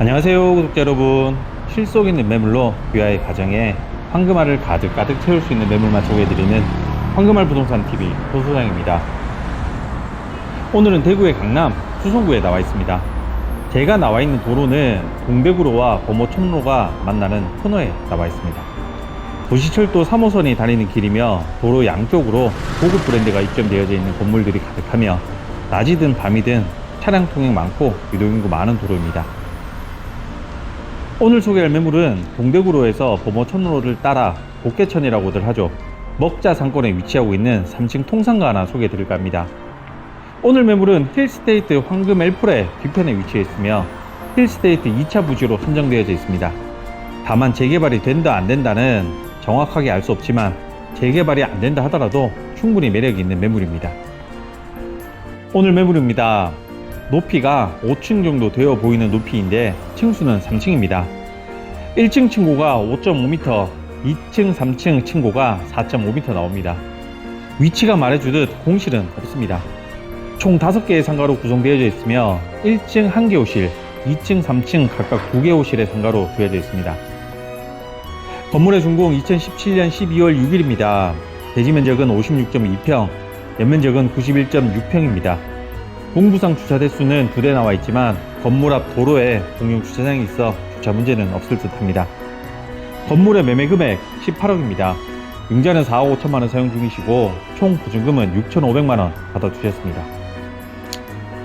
안녕하세요 구독자 여러분. 실속 있는 매물로 귀하의 가정에 황금알을 가득 가득 채울 수 있는 매물만 소개해드리는 황금알 부동산 TV 호소장입니다. 오늘은 대구의 강남 수성구에 나와 있습니다. 제가 나와 있는 도로는 동백으로와 범호 촌로가 만나는 코너에 나와 있습니다. 도시철도 3호선이 다니는 길이며 도로 양쪽으로 고급 브랜드가 입점되어져 있는 건물들이 가득하며 낮이든 밤이든 차량 통행 많고 유동인구 많은 도로입니다. 오늘 소개할 매물은 동대구로에서 범호 천로를 따라 복개천이라고들 하죠. 먹자 상권에 위치하고 있는 3층 통상가 하나 소개해 드릴까 합니다. 오늘 매물은 힐스테이트 황금 엘프레 뒤편에 위치해 있으며 힐스테이트 2차 부지로 선정되어져 있습니다. 다만 재개발이 된다 안 된다는 정확하게 알 수 없지만 재개발이 안 된다 하더라도 충분히 매력이 있는 매물입니다. 오늘 매물입니다. 높이가 5층 정도 되어 보이는 높이인데 층수는 3층입니다. 1층 층고가 5.5m, 2층, 3층 층고가 4.5m 나옵니다. 위치가 말해주듯 공실은 없습니다. 총 5개의 상가로 구성되어져 있으며 1층 1개 호실, 2층, 3층 각각 2개 호실의 상가로 되어져 있습니다. 건물의 준공 2017년 12월 6일입니다. 대지 면적은 56.2평, 연면적은 91.6평입니다. 공부상 주차 대수는 두 대 나와 있지만 건물 앞 도로에 공용 주차장이 있어 주차 문제는 없을 듯 합니다. 건물의 매매 금액 18억입니다. 융자는 4억 5천만 원 사용 중이시고 총 보증금은 6,500만 원 받아주셨습니다.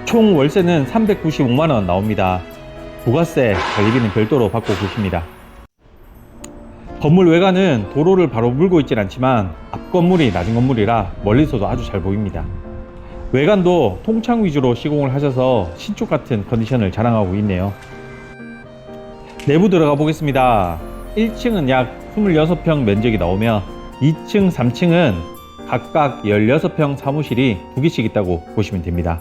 총 월세는 395만 원 나옵니다. 부가세, 관리비는 별도로 받고 계십니다. 건물 외관은 도로를 바로 물고 있진 않지만 앞 건물이 낮은 건물이라 멀리서도 아주 잘 보입니다. 외관도 통창 위주로 시공을 하셔서 신축 같은 컨디션을 자랑하고 있네요. 내부 들어가 보겠습니다. 1층은 약 26평 면적이 나오며 2층, 3층은 각각 16평 사무실이 두 개씩 있다고 보시면 됩니다.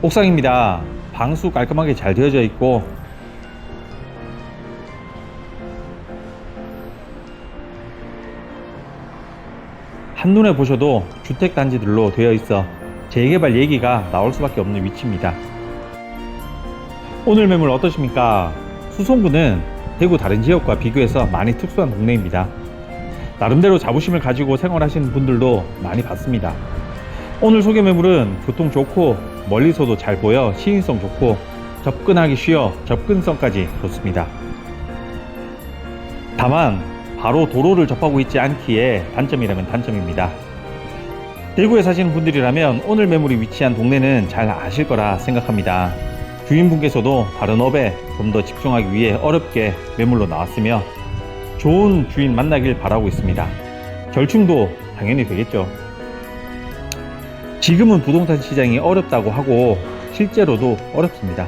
옥상입니다. 방수 깔끔하게 잘 되어져 있고 한눈에 보셔도 주택 단지들로 되어 있어 재개발 얘기가 나올 수밖에 없는 위치입니다. 오늘 매물 어떠십니까? 수성구는 대구 다른 지역과 비교해서 많이 특수한 동네입니다. 나름대로 자부심을 가지고 생활하시는 분들도 많이 봤습니다. 오늘 소개 매물은 교통 좋고 멀리서도 잘 보여 시인성 좋고 접근하기 쉬워 접근성까지 좋습니다. 다만 바로 도로를 접하고 있지 않기에 단점이라면 단점입니다. 대구에 사시는 분들이라면 오늘 매물이 위치한 동네는 잘 아실 거라 생각합니다. 주인분께서도 다른 업에 좀 더 집중하기 위해 어렵게 매물로 나왔으며 좋은 주인 만나길 바라고 있습니다. 절충도 당연히 되겠죠. 지금은 부동산 시장이 어렵다고 하고 실제로도 어렵습니다.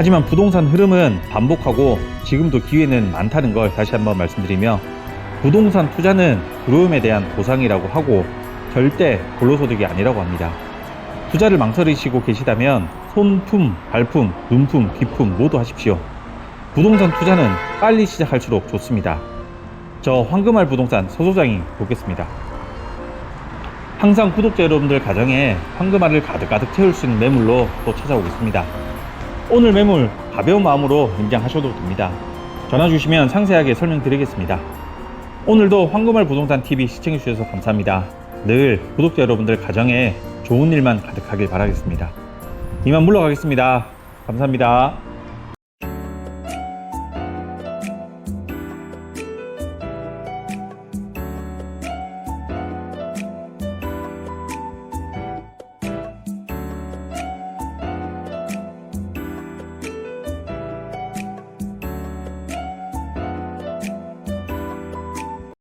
하지만 부동산 흐름은 반복하고 지금도 기회는 많다는 걸 다시 한번 말씀드리며 부동산 투자는 부러움에 대한 보상이라고 하고 절대 불로소득이 아니라고 합니다. 투자를 망설이시고 계시다면 손품, 발품, 눈품, 기품 모두 하십시오. 부동산 투자는 빨리 시작할수록 좋습니다. 저 황금알 부동산 소소장이 보겠습니다. 항상 구독자 여러분들 가정에 황금알을 가득가득 채울 수 있는 매물로 또 찾아오겠습니다. 오늘 매물 가벼운 마음으로 임장하셔도 됩니다. 전화 주시면 상세하게 설명드리겠습니다. 오늘도 황금알 부동산 TV 시청해 주셔서 감사합니다. 늘 구독자 여러분들 가정에 좋은 일만 가득하길 바라겠습니다. 이만 물러가겠습니다. 감사합니다.